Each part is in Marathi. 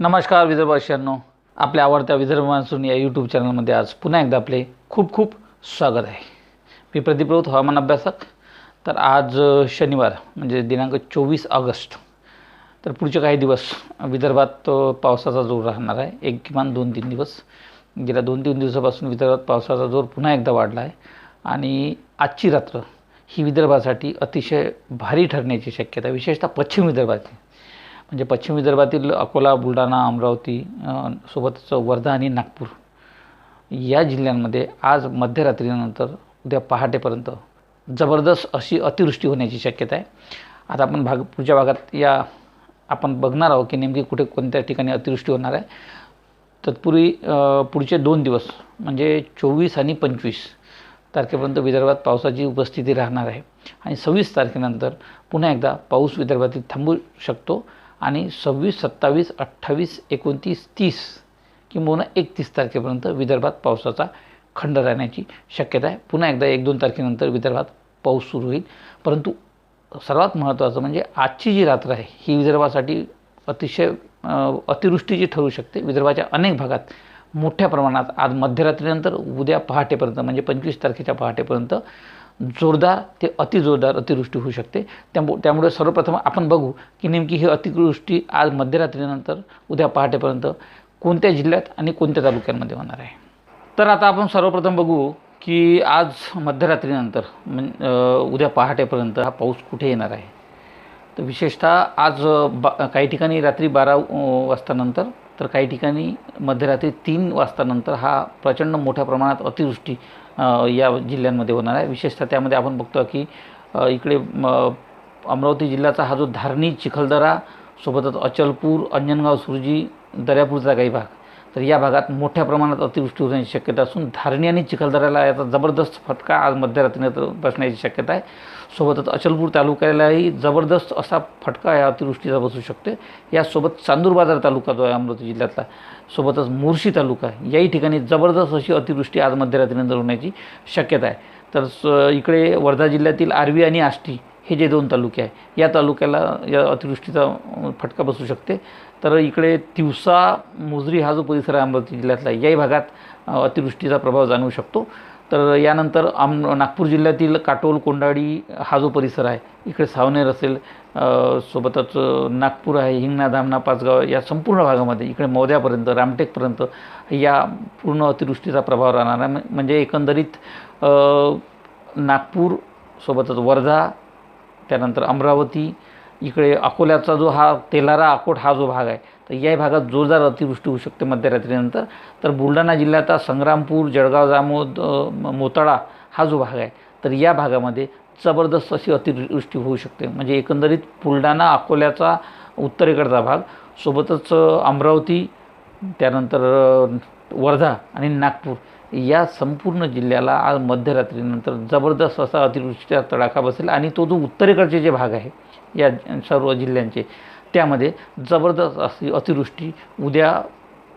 नमस्कार विदर्भाशांनो आपल्या आवडत्या विदर्भ मान्सून या यूट्यूब चॅनलमध्ये आज पुन्हा एकदा आपले खूप खूप स्वागत आहे. मी प्रदीप राऊत हवामान अभ्यासक. तर आज शनिवार म्हणजे दिनांक चोवीस ऑगस्ट. तर पुढचे काही दिवस विदर्भात पावसाचा जोर राहणार आहे. एक किमान दोन तीन दिवस. गेल्या दोन तीन दिवसापासून विदर्भात पावसाचा जोर पुन्हा एकदा वाढला आहे. आणि आजची रात्र ही विदर्भासाठी अतिशय भारी ठरण्याची शक्यता विशेषतः पश्चिम विदर्भातील म्हणजे पश्चिम विदर्भातील अकोला बुलढाणा अमरावती सोबतच वर्धा आणि नागपूर या जिल्ह्यांमध्ये आज मध्यरात्रीनंतर उद्या पहाटेपर्यंत जबरदस्त अशी अतिवृष्टी होण्याची शक्यता आहे. आता आपण भाग पुढच्या भागात या आपण बघणार आहोत की नेमकी कुठे कोणत्या ठिकाणी अतिवृष्टी होणार आहे. तत्पूर्वी पुढचे दोन दिवस म्हणजे चोवीस आणि पंचवीस तारखेपर्यंत विदर्भात पावसाची उपस्थिती राहणार आहे. आणि सव्वीस तारखेनंतर पुन्हा एकदा पाऊस विदर्भातील थांबू शकतो. आणि सव्वीस सत्तावीस अठ्ठावीस एकोणतीस तीस किंबहुना एकतीस तारखेपर्यंत विदर्भात पावसाचा खंड राहण्याची शक्यता आहे. पुन्हा एकदा एक दोन तारखेनंतर विदर्भात पाऊस सुरू होईल. परंतु सर्वात महत्त्वाचं म्हणजे आजची जी रात्र आहे ही विदर्भासाठी अतिशय अतिवृष्टीची ठरू शकते. विदर्भाच्या अनेक भागात मोठ्या प्रमाणात आज मध्यरात्रीनंतर उद्या पहाटेपर्यंत म्हणजे पंचवीस तारखेच्या पहाटेपर्यंत जोरदार ते अतिजोरदार अतिवृष्टी होऊ शकते. त्यामु त्यामुळे सर्वप्रथम आपण बघू की नेमकी ही अतिवृष्टी आज मध्यरात्रीनंतर उद्या पहाटेपर्यंत कोणत्या जिल्ह्यात आणि कोणत्या तालुक्यांमध्ये होणार आहे? तर आता आपण सर्वप्रथम बघू की आज मध्यरात्रीनंतर म्हण उद्या पहाटेपर्यंत हा पाऊस कुठे येणार आहे? तर विशेषतः आज बा काही ठिकाणी रात्री बारा वाजतानंतर तर काही ठिकाणी मध्यरात्री तीन वाजतानंतर हा प्रचंड मोठ्या प्रमाणात अतिवृष्टी या जिल्ह्यांमध्ये होणार आहे. विशेषतः त्यामध्ये आपण बघतो की इकडे म, अमरावती जिल्ह्याचा हा जो धारणी चिखलदरा सोबतच अचलपूर अंजनगाव सुरजी दर्यापूरचा काही भाग तर या भागात मोठ्या प्रमाणात अतिवृष्टी होण्याची शक्यता असून धारणी आणि चिखलदऱ्याला याचा जबरदस्त फटका आज मध्यरात्रीनंतर बसण्याची शक्यता आहे. सोबतच अचलपूर तालुक्यालाही जबरदस्त असा फटका या अतिवृष्टीचा बसू शकते यासोबत चांदूर बाजार तालुका जो आहे अमरावती जिल्ह्यातला सोबतच मोर्शी तालुका याही ठिकाणी जबरदस्त अशी अतिवृष्टी आज मध्यरात्रीनंतर होण्याची शक्यता आहे. तर स- इकडे वर्धा जिल्ह्यातील आर्वी आणि आष्टी हे जे दोन तालुके आहे या तालुक्याला या अतिवृष्टीचा फटका बसू शकते. तर इकडे तिवसा मोजरी हा जो परिसर आहे अमरावती जिल्ह्यातला याही भागात अतिवृष्टीचा प्रभाव जाणवू शकतो. तर यानंतर आम नागपूर जिल्ह्यातील काटोल कोंडाळी हा जो परिसर आहे इकडे सावनेर असेल सोबतच नागपूर आहे हिंगणा धामणा पाचगाव या संपूर्ण भागामध्ये इकडे मौद्यापर्यंत रामटेकपर्यंत या पूर्ण अतिवृष्टीचा प्रभाव राहणार आहे. म्हणजे एकंदरीत नागपूर सोबतच वर्धा त्यानंतर अमरावती इकडे अकोल्याचा जो हा तेलारा अकोट हा जो भाग आहे तर याही भागात जोरदार अतिवृष्टी होऊ शकते मध्यरात्रीनंतर. तर बुलढाणा जिल्ह्याचा संग्रामपूर जळगाव जामोद म- मोताळा हा जो भाग आहे तर या भागामध्ये जबरदस्त अशी अतिवृष्टी होऊ शकते. म्हणजे एकंदरीत बुलढाणा अकोल्याचा उत्तरेकडचा भाग सोबतच अमरावती त्यानंतर वर्धा आणि नागपूर या संपूर्ण जिल्ह्याला आज मध्यरात्रीनंतर जबरदस्त असा अतिवृष्टीचा तडाखा बसेल आणि तो जो उत्तरेकडचे जे भाग आहे या सर्व जिल्ह्यांचे त्यामध्ये जबरदस्त अशी अतिवृष्टी उद्या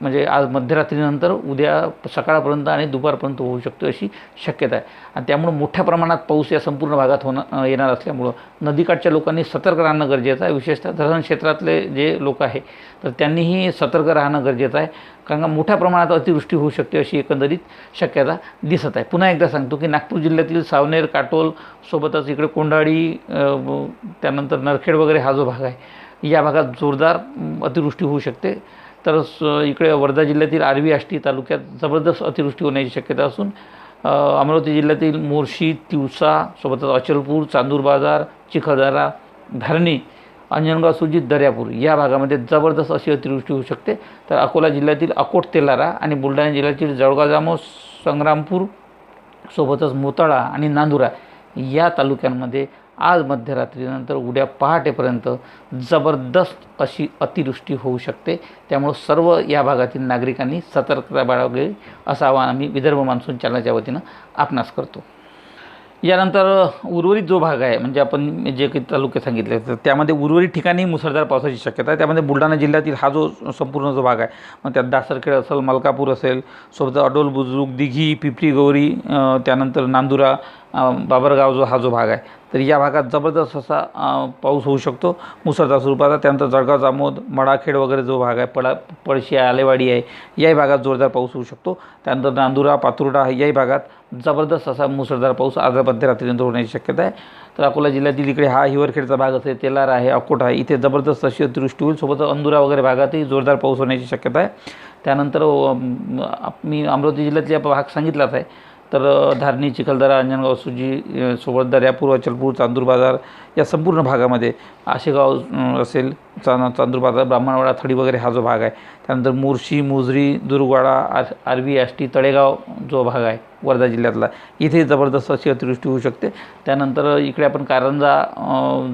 म्हणजे आज मध्यरात्रीनंतर उद्या सकाळपर्यंत आणि दुपारपर्यंत होऊ शकतो अशी शक्यता आहे. आणि त्यामुळं मोठ्या प्रमाणात पाऊस या संपूर्ण भागात होणं येणार असल्यामुळं नदीकाठच्या लोकांनी सतर्क राहणं गरजेचं आहे. विशेषतः धरण क्षेत्रातले जे लोक आहे तर त्यांनीही सतर्क राहणं गरजेचं आहे. कारण का मोठ्या प्रमाणात अतिवृष्टी होऊ शकते अशी एकंदरीत शक्यता दिसत आहे. पुन्हा एकदा सांगतो की नागपूर जिल्ह्यातील सावनेर काटोल सोबतच इकडे कोंडाळी त्यानंतर नरखेड वगैरे हा जो भाग आहे या भागात जोरदार अतिवृष्टी होऊ शकते. तर स- इकडे वर्धा जिल्ह्यातील आर्वी आष्टी तालुक्यात जबरदस्त अतिवृष्टी होण्याची शक्यता असून अमरावती जिल्ह्यातील मोर्शी तिवसा सोबतच अचलपूर चांदूर बाजार चिखलदरा धारणी अंजनगाव सुजित दर्यापूर या भागामध्ये जबरदस्त अशी अतिवृष्टी होऊ शकते. तर अकोला जिल्ह्यातील अकोट तेलारा आणि बुलढाणा जिल्ह्यातील जळगाव जामो संग्रामपूर सोबतच मोताळा आणि नांदुरा या तालुक्यांमध्ये आज मध्यरात्रीनंतर उद्या पहाटेपर्यंत जबरदस्त अशी अतिवृष्टी होऊ शकते. त्यामुळं सर्व या भागातील नागरिकांनी सतर्कता बाळगावी असं आवाहन आम्ही विदर्भ मान्सून चॅनलच्या वतीनं आपणास करतो. यानंतर उर्वरित जो भाग आहे म्हणजे आपण जे काही तालुके सांगितले तर त्यामध्ये उर्वरित ठिकाणी मुसळधार पावसाची शक्यता आहे. त्यामध्ये बुलढाणा जिल्ह्यातील हा जो संपूर्ण जो भाग आहे मग त्यात दासरखेड असेल मलकापूर असेल सोबत अडोल बुजुर्ग दिघी पिपरी गौरी त्यानंतर नांदुरा बाबरगाव जो हा जो भाग आहे. तर या भागात जबरदस्त असा पाऊस होऊ शकतो. मुसळधार स्वरूपाचा त्यानंतर जळगाव जामोद मडाखेड वगैरे जो भाग आहे पडा पळशी आहे आलेवाडी आहे याही भागात जोरदार पाऊस होऊ शकतो. त्यानंतर नांदुरा पातुर्डा याही भागात जबरदस्त असा मुसळधार पाऊस आज मध्यरात्रीनंतर होण्याची शक्यता आहे. तर अकोला जिल्ह्यातील इकडे हा हिवरखेडचा भाग असेल तेलार आहे अकोट आहे इथे जबरदस्त अशी दृष्टी होईल. सोबत अंदुरा वगैरे भागातही जोरदार पाऊस होण्याची शक्यता आहे. त्यानंतर मी अमरावती जिल्ह्यातले भाग सांगितलाच आहे. तर धारणी चिखलदरा अंजनगाव सुजी अ, सोबत दर्यापूर अचलपूर चांदूर बाजार या संपूर्ण भागामध्ये आशेगाव असेल चा चांदूर बाजार ब्राह्मणवाडा थडी वगैरे हा जो भाग आहे. त्यानंतर मोर्शी मुजरी दुर्गवाडा आर आरवी आष्टी तळेगाव जो भाग आहे वर्धा जिल्ह्यातला. इथे जबरदस्त अशी अतिवृष्टी होऊ शकते. त्यानंतर इकडे आपण कारंजा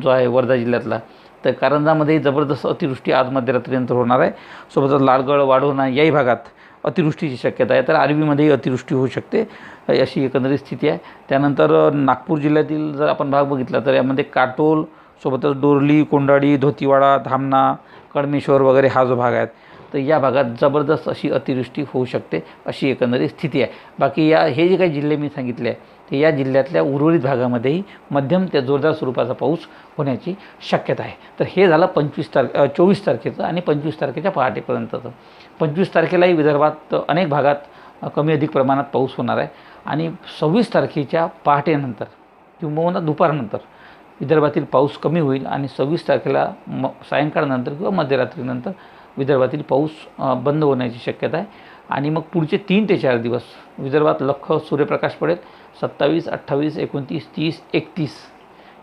जो आहे वर्धा जिल्ह्यातला. तर कारंजामध्ये जबरदस्त अतिवृष्टी आज मध्यरात्रीनंतर होणार आहे. सोबतच लालगड वाढवणा याही भागात अतिवृष्टीची शक्यता आहे. तर आरवीमध्येही अतिवृष्टी होऊ शकते अशी एकंदरीत स्थिती आहे. त्यानंतर नागपूर जिल्ह्यातील जर आपण भाग बघितला तर यामध्ये काटोल सोबतच डोरली कोंडाळी धोतीवाडा धामणा कडमेश्वर वगैरे हा जो भाग आहे तर या भागात जबरदस्त अशी अतिवृष्टी होऊ शकते अशी एकंदरीत स्थिती आहे. बाकी या हे जे काही जिल्हे मी सांगितले आहे ते या जिल्ह्यातल्या उर्वरित भागामध्येही मध्यम ते जोरदार स्वरूपाचा पाऊस होण्याची शक्यता आहे. तर हे झालं पंचवीस तारखे चोवीस तारखेचं आणि पंचवीस तारखेच्या पहाटेपर्यंतचं. पंचवीस तारखेलाही विदर्भात अनेक भागात कमी अधिक प्रमाणात पाऊस होणार आहे. आणि सव्वीस तारखेच्या पहाटेनंतर किंबहुना दुपारनंतर विदर्भातील पाऊस कमी होईल आणि सव्वीस तारखेला म सायंकाळनंतर किंवा मध्यरात्रीनंतर विदर्भातील पाऊस बंद होण्याची शक्यता आहे. आणि मग पुढचे तीन ते चार दिवस विदर्भात लख सूर्यप्रकाश पडेल. सत्तावीस अठ्ठावीस एकोणतीस तीस एकतीस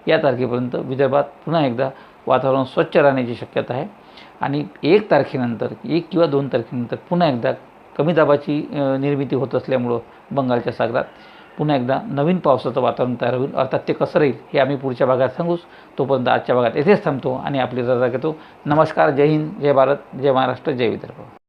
या तारखेपर्यंत विदर्भात पुन्हा एकदा वातावरण स्वच्छ राहण्याची शक्यता आहे. आणि एक तारखेनंतर एक किंवा दोन तारखेनंतर पुन्हा एकदा कमी दाबाची निर्मिती होत असल्यामुळं बंगालच्या सागरात पुन्हा एकदा नवीन पावसाचं वातावरण तयार होईल. अर्थात ते कसं राहील हे आम्ही पुढच्या भागात सांगूच तोपर्यंत आजच्या भागात येथेच थांबतो आणि आपली रजा घेतो. नमस्कार जय हिंद जय भारत जय महाराष्ट्र जय विदर्भ.